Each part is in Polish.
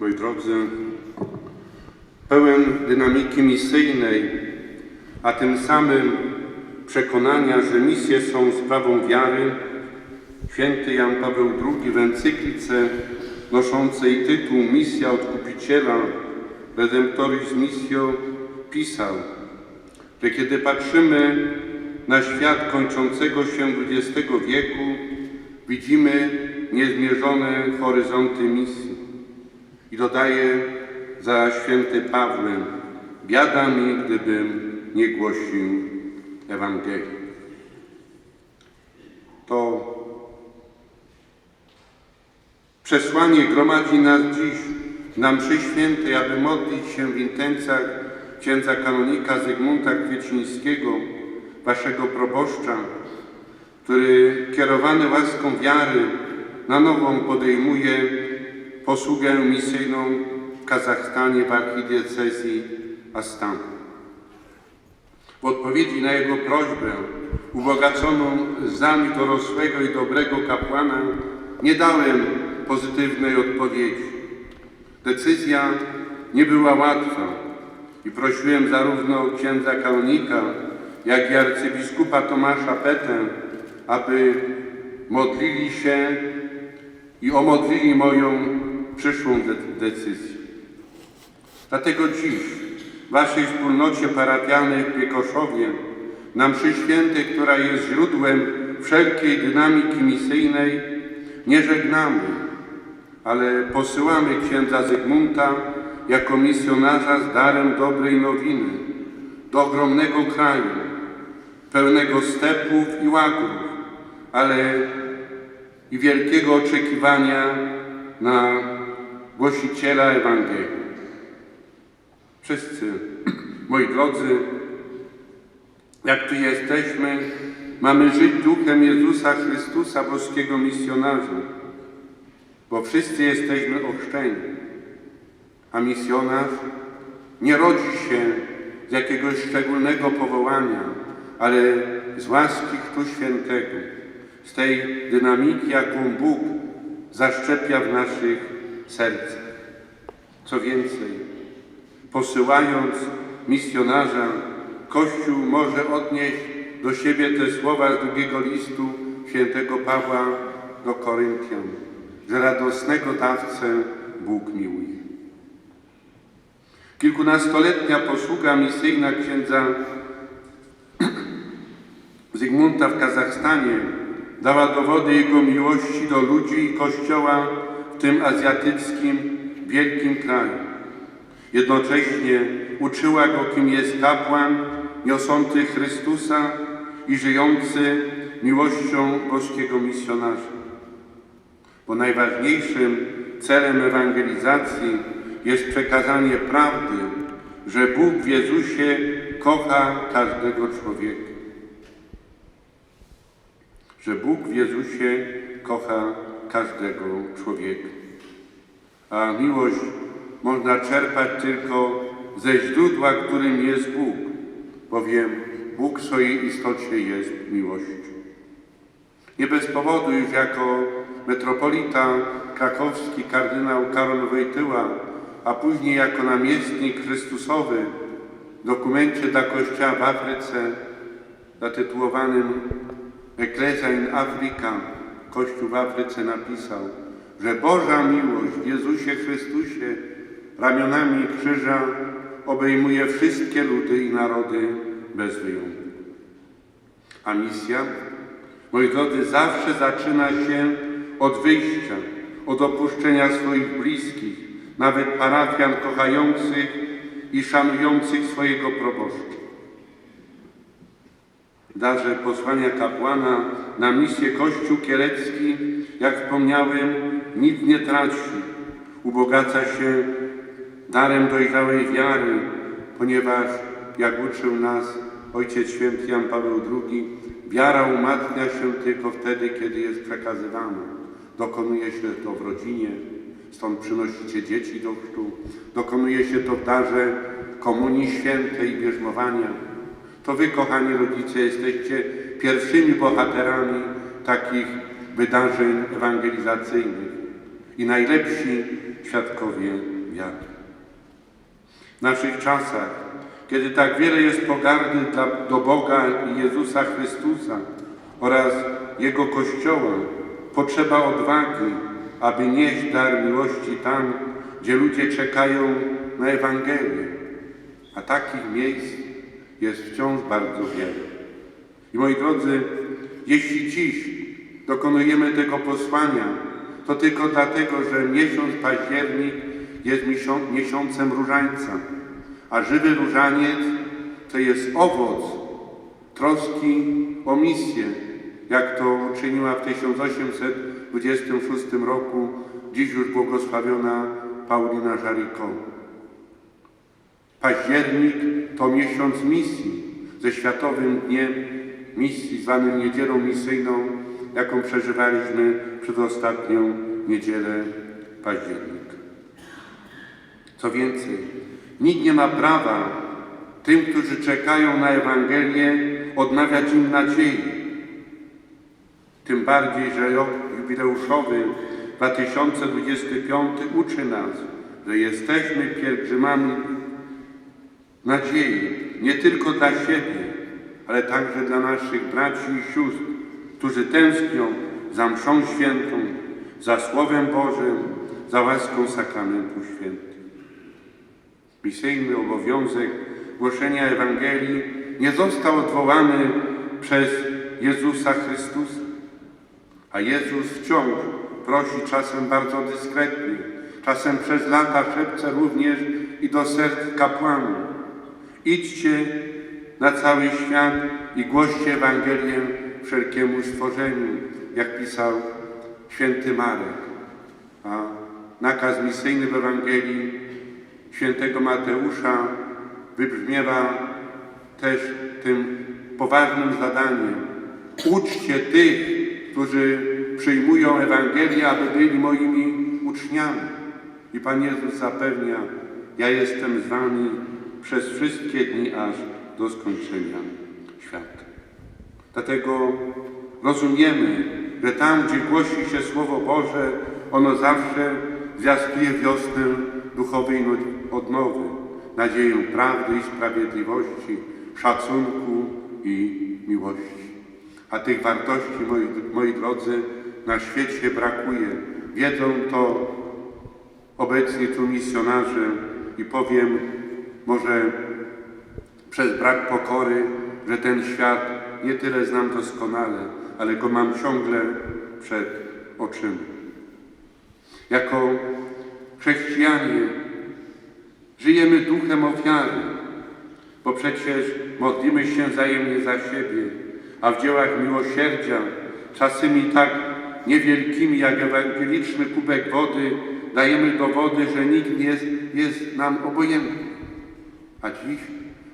moi drodzy, pełen dynamiki misyjnej, a tym samym przekonania, że misje są sprawą wiary, święty Jan Paweł II w encyklice noszącej tytuł Misja Odkupiciela Redemptoris Missio pisał, że kiedy patrzymy na świat kończącego się XX wieku, widzimy niezmierzone horyzonty misji. I dodaje za święty Pawłem, biada mi, gdybym nie głosił Ewangelii. To przesłanie gromadzi nas dziś na mszy świętej, aby modlić się w intencjach księdza kanonika Zygmunta Kwiecińskiego, waszego proboszcza, który kierowany łaską wiary na nową podejmuje posługę misyjną w Kazachstanie w archidiecezji Astana. W odpowiedzi na jego prośbę, ubogaconą zami dorosłego i dobrego kapłana, nie dałem pozytywnej odpowiedzi. Decyzja nie była łatwa i prosiłem zarówno księdza kanonika, jak i arcybiskupa Tomasza Petę, aby modlili się i omodlili moją przyszłą de- decyzję. Dlatego dziś w Waszej wspólnocie parafialnej w Piekoszowie na mszy świętej, która jest źródłem wszelkiej dynamiki misyjnej, nie żegnamy, ale posyłamy księdza Zygmunta jako misjonarza z darem dobrej nowiny do ogromnego kraju, pełnego stepów i łagów, ale i wielkiego oczekiwania na głosiciela Ewangelii. Wszyscy, moi drodzy, jak tu jesteśmy, mamy żyć duchem Jezusa Chrystusa, boskiego misjonarza, bo wszyscy jesteśmy ochrzczeni, a misjonarz nie rodzi się z jakiegoś szczególnego powołania, ale z łaski Chrztu Świętego, z tej dynamiki, jaką Bóg zaszczepia w naszych sercach. Co więcej, posyłając misjonarza, Kościół może odnieść do siebie te słowa z drugiego listu świętego Pawła do Koryntian, że radosnego dawcę Bóg miłuje. Kilkunastoletnia posługa misyjna księdza Zygmunta w Kazachstanie dała dowody jego miłości do ludzi i Kościoła tym azjatyckim, wielkim kraju. Jednocześnie uczyła go, kim jest kapłan niosący Chrystusa i żyjący miłością boskiego misjonarza. Bo najważniejszym celem ewangelizacji jest przekazanie prawdy, że Bóg w Jezusie kocha każdego człowieka. Że Bóg w Jezusie kocha każdego człowieka. A miłość można czerpać tylko ze źródła, którym jest Bóg, bowiem Bóg w swojej istocie jest miłością. Nie bez powodu już jako metropolita krakowski kardynał Karol Wojtyła, a później jako namiestnik Chrystusowy w dokumencie dla Kościoła w Afryce zatytułowanym Ecclesia in Africa, Kościół w Afryce napisał, że Boża miłość w Jezusie Chrystusie ramionami krzyża obejmuje wszystkie ludy i narody bez wyjątku. A misja, moi drodzy, zawsze zaczyna się od wyjścia, od opuszczenia swoich bliskich, nawet parafian kochających i szanujących swojego proboszcza. Darze posłania kapłana na misję Kościół Kielecki, jak wspomniałem, nic nie traci, ubogaca się darem dojrzałej wiary, ponieważ, jak uczył nas Ojciec Święty Jan Paweł II, wiara umacnia się tylko wtedy, kiedy jest przekazywana. Dokonuje się to w rodzinie, stąd przynosicie dzieci do chrztu, dokonuje się to w darze Komunii Świętej i bierzmowania. To wy, kochani rodzice, jesteście pierwszymi bohaterami takich wydarzeń ewangelizacyjnych. i najlepsi świadkowie wiary. W naszych czasach, kiedy tak wiele jest pogardy dla, do Boga i Jezusa Chrystusa oraz Jego Kościoła, potrzeba odwagi, aby nieść dar miłości tam, gdzie ludzie czekają na Ewangelię. A takich miejsc jest wciąż bardzo wiele. I moi drodzy, jeśli dziś dokonujemy tego posłania, to tylko dlatego, że miesiąc październik jest miesią- miesiącem różańca, a żywy różaniec to jest owoc troski o misję, jak to uczyniła w 1826 roku dziś już błogosławiona Paulina Żariko. Październik to miesiąc misji ze Światowym Dniem Misji, zwanym Niedzielą Misyjną, jaką przeżywaliśmy przez ostatnią niedzielę października. Co więcej, nikt nie ma prawa tym, którzy czekają na Ewangelię, odmawiać im nadziei. Tym bardziej, że rok jubileuszowy 2025 uczy nas, że jesteśmy pielgrzymami nadziei nie tylko dla siebie, ale także dla naszych braci i sióstr, którzy tęsknią za mszą świętą, za Słowem Bożym, za łaską sakramentu świętych. Misyjny obowiązek głoszenia Ewangelii nie został odwołany przez Jezusa Chrystusa, a Jezus wciąż prosi czasem bardzo dyskretnie, czasem przez lata szepce również i do serc kapłanów. Idźcie na cały świat i głoście Ewangelię wszelkiemu stworzeniu, jak pisał święty Marek. A nakaz misyjny w Ewangelii świętego Mateusza wybrzmiewa też tym poważnym zadaniem. Uczcie tych, którzy przyjmują Ewangelię, aby byli moimi uczniami. I Pan Jezus zapewnia, ja jestem z wami przez wszystkie dni aż do skończenia świata. Dlatego rozumiemy, że tam, gdzie głosi się Słowo Boże, ono zawsze zwiastuje wiosnę duchowej no- odnowy, nadzieję prawdy i sprawiedliwości, szacunku i miłości. A tych wartości, moi, moi drodzy, na świecie brakuje. Wiedzą to obecni tu misjonarze i powiem może przez brak pokory, że ten świat nie tyle znam doskonale, ale go mam ciągle przed oczyma. Jako chrześcijanie żyjemy duchem ofiary, bo przecież modlimy się wzajemnie za siebie, a w dziełach miłosierdzia, czasami tak niewielkimi jak ewangeliczny kubek wody, dajemy dowody, że nikt nie jest, jest nam obojętny. A dziś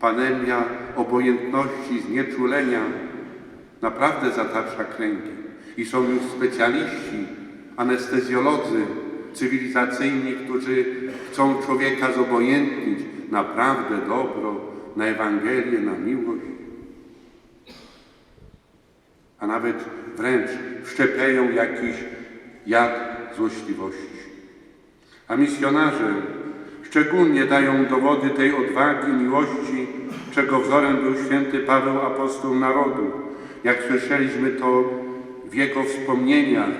pandemia obojętności, znieczulenia naprawdę zatacza kręgi. I są już specjaliści, anestezjolodzy cywilizacyjni, którzy chcą człowieka zobojętnić na prawdę, dobro, na Ewangelię, na miłość. A nawet wręcz wszczepiają jakiś jad złośliwości. A misjonarze szczególnie dają dowody tej odwagi, miłości, czego wzorem był święty Paweł, apostoł narodu. Jak słyszeliśmy to w jego wspomnieniach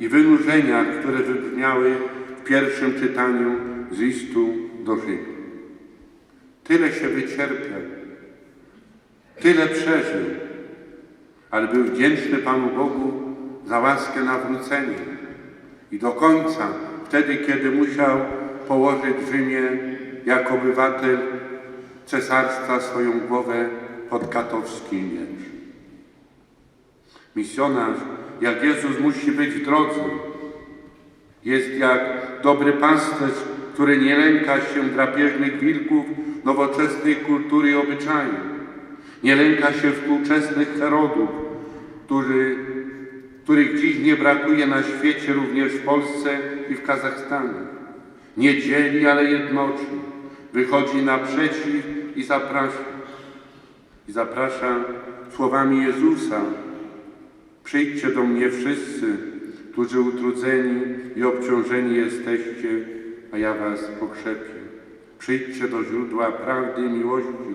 i wynurzeniach, które wybrzmiały w pierwszym czytaniu z listu do Rzymu. Tyle się wycierpiał, tyle przeżył, ale był wdzięczny Panu Bogu za łaskę nawrócenia. I do końca, wtedy kiedy musiał położyć w Rzymie jako obywatel cesarstwa swoją głowę pod katowski miecz. Misjonarz, jak Jezus musi być w drodze, jest jak dobry pasterz, który nie lęka się drapieżnych wilków nowoczesnej kultury i obyczaju. Nie lęka się współczesnych Herodów, który, których dziś nie brakuje na świecie, również w Polsce i w Kazachstanie. Nie dzieli, ale jednoczy. Wychodzi naprzeciw i zaprasza. I zaprasza słowami Jezusa. Przyjdźcie do mnie wszyscy, którzy utrudzeni i obciążeni jesteście, a ja was pokrzepię. Przyjdźcie do źródła prawdy i miłości,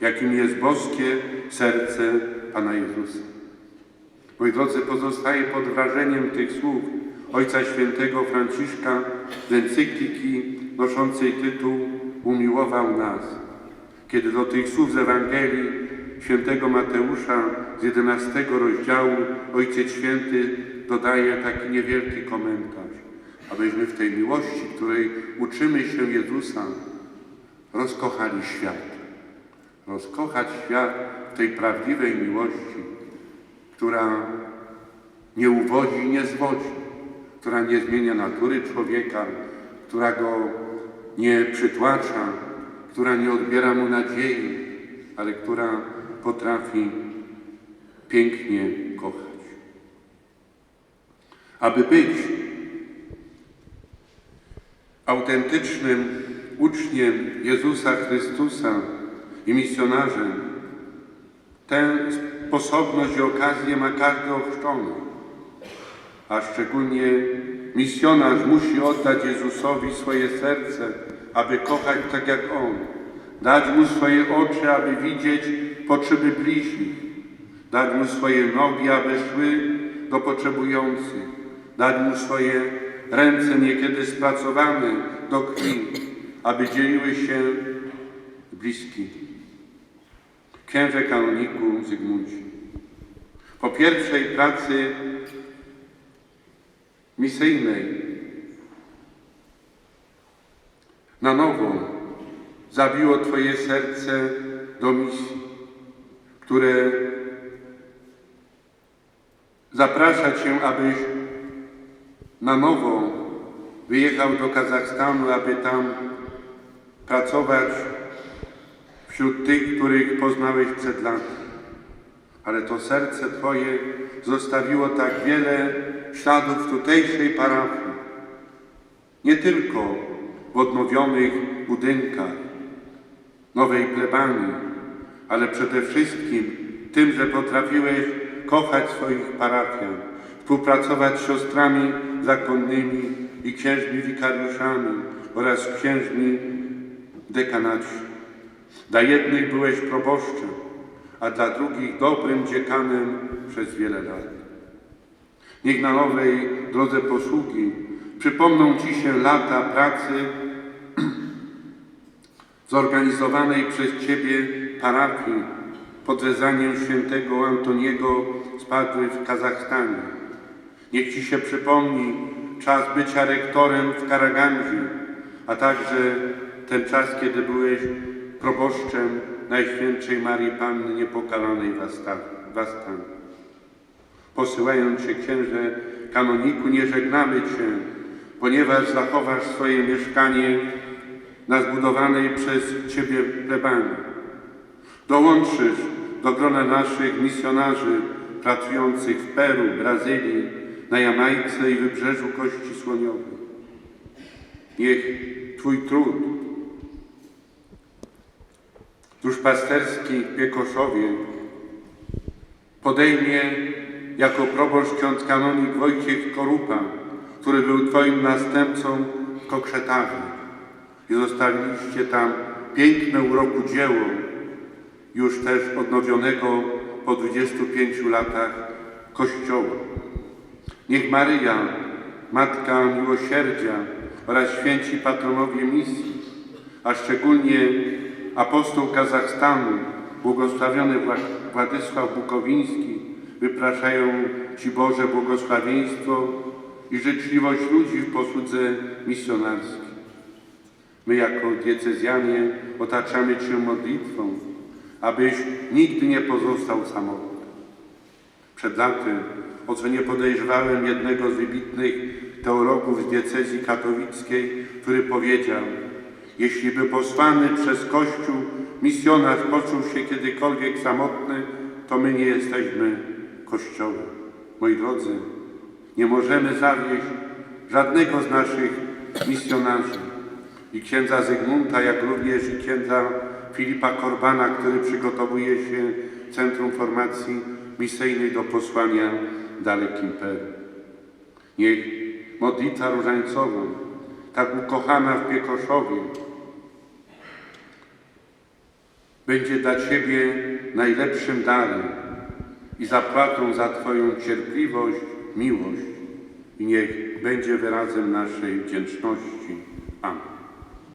jakim jest boskie serce Pana Jezusa. Moi drodzy, pozostaję pod wrażeniem tych słów Ojca Świętego Franciszka z encykliki noszącej tytuł Umiłował nas. Kiedy do tych słów z Ewangelii Świętego Mateusza z 11 rozdziału Ojciec Święty dodaje taki niewielki komentarz, abyśmy w tej miłości, której uczymy się Jezusa, rozkochali świat. Rozkochać świat w tej prawdziwej miłości, która nie uwodzi i nie zwodzi, która nie zmienia natury człowieka, która go nie przytłacza, która nie odbiera mu nadziei, ale która potrafi pięknie kochać. Aby być autentycznym uczniem Jezusa Chrystusa i misjonarzem, tę sposobność i okazję ma każdy ochrzczony, a szczególnie misjonarz musi oddać Jezusowi swoje serce, aby kochać tak jak On, dać Mu swoje oczy, aby widzieć potrzeby bliźnich, dać Mu swoje nogi, aby szły do potrzebujących, dać Mu swoje ręce niekiedy spracowane do krwi, aby dzieliły się z bliskimi. Księże kanoniku Zygmuncie. Po pierwszej pracy misyjnej na nowo zabiło Twoje serce do misji, które zaprasza Cię, abyś na nowo wyjechał do Kazachstanu, aby tam pracować wśród tych, których poznałeś przed laty. Ale to serce Twoje zostawiło tak wiele śladów tutejszej parafii. Nie tylko w odnowionych budynkach, nowej plebanii, ale przede wszystkim tym, że potrafiłeś kochać swoich parafian, współpracować z siostrami zakonnymi i księżmi wikariuszami oraz księżmi dekanaci. Dla jednych byłeś proboszczem, a dla drugich dobrym dziekanem przez wiele lat. Niech na nowej drodze posługi przypomną Ci się lata pracy zorganizowanej przez Ciebie parafii pod wezaniem świętego Antoniego spadły w Kazachstanie. Niech Ci się przypomni czas bycia rektorem w Karagandzie, a także ten czas, kiedy byłeś proboszczem Najświętszej Marii Panny Niepokalanej w Astanie. Posyłając się księże kanoniku, nie żegnamy Cię, ponieważ zachowasz swoje mieszkanie na zbudowanej przez Ciebie plebanii. Dołączysz do grona naszych misjonarzy pracujących w Peru, Brazylii, na Jamajce i wybrzeżu Kości Słoniowej. Niech Twój trud duszpasterski w Piekoszowie podejmie jako proboszcz ksiądz kanonik Wojciech Korupa, który był Twoim następcą w Kokrzetarze. I zostawiliście tam piękne uroku dzieło, już też odnowionego po 25 latach Kościoła. Niech Maryja, Matka Miłosierdzia oraz święci patronowie misji, a szczególnie apostoł Kazachstanu, błogosławiony Wła- Władysław Bukowiński, wypraszają Ci Boże błogosławieństwo i życzliwość ludzi w posłudze misjonarskiej. My jako diecezjanie otaczamy Cię modlitwą, abyś nigdy nie pozostał samotny. Przed laty, o co nie podejrzewałem jednego z wybitnych teologów z diecezji katowickiej, który powiedział, jeśli by posłany przez Kościół misjonarz poczuł się kiedykolwiek samotny, to my nie jesteśmy Kościołem. Moi drodzy, nie możemy zawieść żadnego z naszych misjonarzy. I księdza Zygmunta, jak również i księdza Filipa Korbana, który przygotowuje się Centrum Formacji Misyjnej do posłania dalekim Peru. Niech modlitwa różańcowa, tak ukochana w Piekoszowie, będzie dla Ciebie najlepszym darem i zapłatą za Twoją cierpliwość, miłość i niech będzie wyrazem naszej wdzięczności. Amen.